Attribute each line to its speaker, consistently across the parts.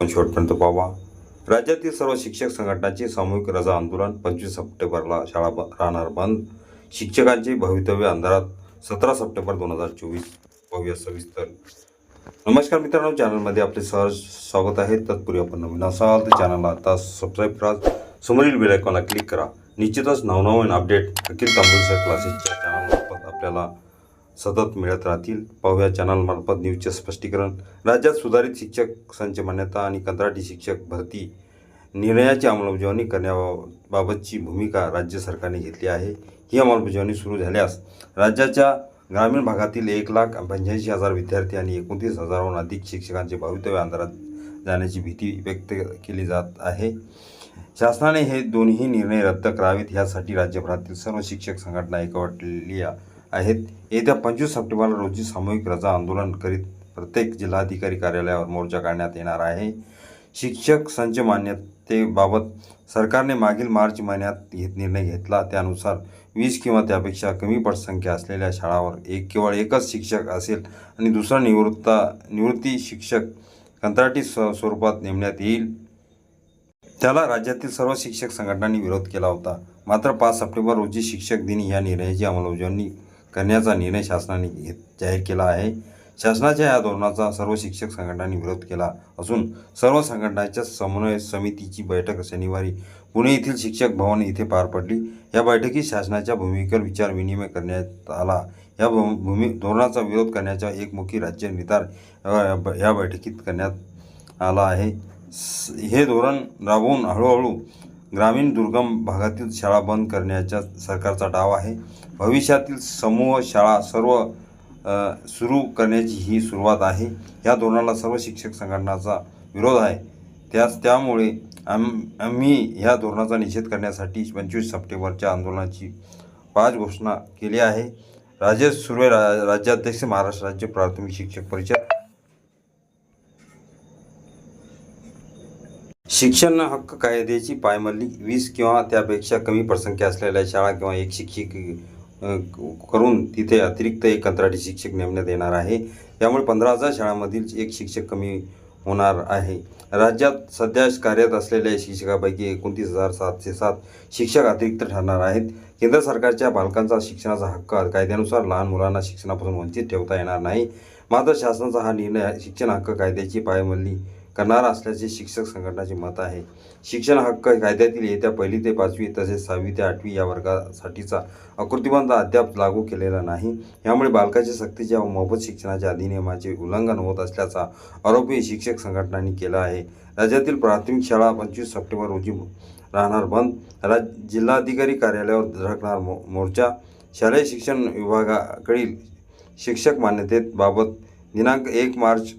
Speaker 1: शेवटपर्यंत पाहावा राज्यातील सर्व शिक्षक संघटनांचे सामूहिक रजा आंदोलन पंचवीस सप्टेंबरला शाळा ब राहणार बंद. शिक्षकांचे भवितव्य अंधारात सतरा सप्टेंबर दोन हजार चोवीस. भव्य सविस्तर. नमस्कार मित्रांनो चॅनलमध्ये आपले सहज स्वागत आहे. तत्पूर्वी आपण नवीन असाल तर चॅनलला आता सबस्क्राईब करा. समोरील बेलायकॉनला क्लिक करा. निश्चितच नवनवीन अपडेट अखिल तांबुलसर क्लासेसच्या चॅनलमार्फत आपल्याला सतत मिळत राहतील. पाहूया चॅनलमार्फत न्यूजचे स्पष्टीकरण. राज्यात सुधारित शिक्षक संच मान्यता आणि कंत्राटी शिक्षक भरती निर्णयाची अंमलबजावणी करण्याबाबतची भूमिका राज्य सरकारने घेतली आहे. ही अंमलबजावणी सुरू झाल्यास राज्याच्या ग्रामीण भागातील एक लाख पंच्याऐंशी हजार विद्यार्थी आणि एकोणतीस हजाराहून अधिक शिक्षकांचे भवितव्य अंधारात जाण्याची भीती व्यक्त केली जात आहे. शासनाने हे दोन्ही निर्णय रद्द करावेत. यासाठी राज्यभरातील सर्व शिक्षक संघटना एकवटल्या आहेत. येत्या पंचवीस सप्टेंबरला रोजी सामूहिक रजा आंदोलन करीत प्रत्येक जिल्हाधिकारी कार्यालयावर मोर्चा काढण्यात येणार आहे. शिक्षक संच मान्यतेबाबत सरकारने मागील मार्च महिन्यात घेत निर्णय घेतला. त्यानुसार वीस किंवा त्यापेक्षा कमी पटसंख्या असलेल्या शाळावर एक केवळ एकच शिक्षक असेल आणि दुसरा निवृत्ता निवृत्ती शिक्षक कंत्राटी स्व स्वरूपात नेमण्यात येईल. त्याला राज्यातील सर्व शिक्षक संघटनांनी विरोध केला होता. मात्र पाच सप्टेंबर रोजी शिक्षक दिन या निर्णयाची अंमलबजावणी करण्याचा निर्णय शासनाने घेत जाहीर केला आहे. शासनाच्या या धोरणाचा सर्व शिक्षक संघटनांनी विरोध केला असून सर्व संघटनांच्या समन्वय समितीची बैठक शनिवारी पुणे येथील शिक्षक भवन येथे पार पडली. या बैठकीत शासनाच्या भूमिकेवर विचार विनिमय करण्यात आला. या भू- भूमी धोरणाचा विरोध करण्याचा एकमुखी राज्य निर्धार ब- या बैठकीत करण्यात आला आहे. हे धोरण राबवून हळूहळू ग्रामीण दुर्गम भागातील शाळा बंद करण्याचा सरकारचा डाव आहे. भविष्यातील समूह शाळा सर्व सुरू करण्याची ही सुरुवात आहे. या धोरणाला सर्व शिक्षक संघटनाचा विरोध आहे. त्याच त्यामुळे आम आम्ही ह्या धोरणाचा निषेध करण्यासाठी पंचवीस सप्टेंबरच्या आंदोलनाची पाच घोषणा केली आहे. राजेश सुर्वे रा राज्याध्यक्ष महाराष्ट्र राज्य प्राथमिक शिक्षक परिषद शिक्षण हक्क कायद्याची पायमल्ली वीस किंवा त्यापेक्षा कमी प्रसंख्या असलेल्या शाळा किंवा एक शिक्षक करून तिथे अतिरिक्त एक कंत्राटी शिक्षक नेमण्यात येणार आहे. त्यामुळे पंधरा हजार शाळांमधील एक शिक्षक कमी होणार आहे. राज्यात सध्या कार्यरत असलेल्या शिक्षकापैकी एकोणतीस हजार सातशे सात शिक्षक अतिरिक्त ठरणार आहेत. केंद्र सरकारच्या बालकांचा शिक्षणाचा हक्क कायद्यानुसार लहान मुलांना शिक्षणापासून वंचित ठेवता येणार नाही. मात्र शासनाचा हा निर्णय शिक्षण हक्क कायद्याची पायमल्ली करणार असल्याचे शिक्षक संघटनाचे मत आहे. शिक्षण हक्क कायद्यातील येत्या पहिली ते पाचवी तसेच सहावी ते आठवी या वर्गासाठीचा आकृतिबंध अद्याप लागू केलेला नाही. यामुळे बालकाच्या सक्तीच्या व मोफत शिक्षणाच्या अधिनियमाचे उल्लंघन होत असल्याचा आरोपही शिक्षक संघटनांनी केला आहे. राज्यातील प्राथमिक शाळा पंचवीस सप्टेंबर रोजी राहणार बंद. राज जिल्हाधिकारी कार्यालयावर धडकणार मो मोर्चा. शालेय शिक्षण विभागाकडील शिक्षक मान्यतेबाबत दिनांक एक मार्च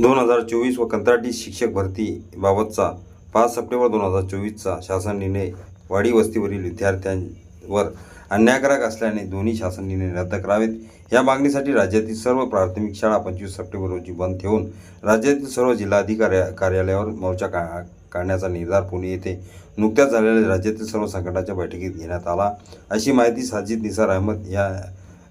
Speaker 1: दोन हजार चोवीस व कंत्राटी शिक्षक भरतीबाबतचा पाच सप्टेंबर दोन हजार चोवीसचा शासन निर्णय वाडी वस्तीवरील विद्यार्थ्यांवर अन्यायकारक असल्याने दोन्ही शासन निर्णय रद्द करावेत. या मागणीसाठी राज्यातील सर्व प्राथमिक शाळा पंचवीस सप्टेंबर रोजी बंद ठेवून राज्यातील सर्व जिल्हाधिकारी कार्यालयावर मोर्चा का काढण्याचा निर्धार पुणे येथे नुकत्याच झालेल्या राज्यातील सर्व संकटाच्या बैठकीत घेण्यात आला. अशी माहिती साजिद निसार अहमद या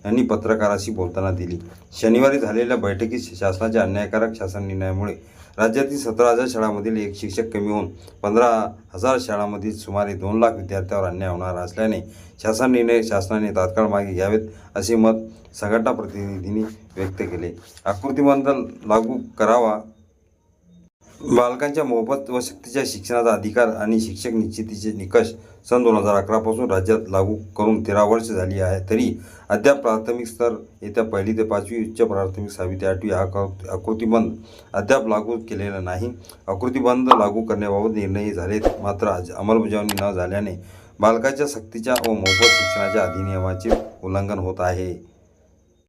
Speaker 1: यांनी पत्रकाराशी बोलताना दिली. शनिवारी झालेल्या बैठकीत शासनाच्या अन्यायकारक शासन निर्णयामुळे राज्यातील सतरा हजार शाळांमधील एक शिक्षक कमी होऊन पंधरा हजार शाळांमधील सुमारे दोन लाख विद्यार्थ्यांवर अन्याय होणार असल्याने शासन निर्णय शासनाने तात्काळ मागे घ्यावेत असे मत संघटना प्रतिनिधींनी व्यक्त केले. आकृतिबंध लागू करावा बालकांच्या मोफत व सक्तीच्या शिक्षणाचा अधिकार आणि शिक्षक निश्चितीचे निकष सन दोन हजार अकरापासून राज्यात लागू करून तेरा वर्ष झाली आहे तरी अद्याप प्राथमिक स्तर येत्या पहिली ते पाचवी उच्च प्राथमिक सहावी ते आठवी हा आकृ- अद्याप लागू केलेला नाही. आकृतीबंध लागू करण्याबाबत निर्णय झालेत. मात्र आज अंमलबजावणी न झाल्याने बालकाच्या सक्तीच्या व मोफत शिक्षणाच्या अधिनियमाचे उल्लंघन होत आहे.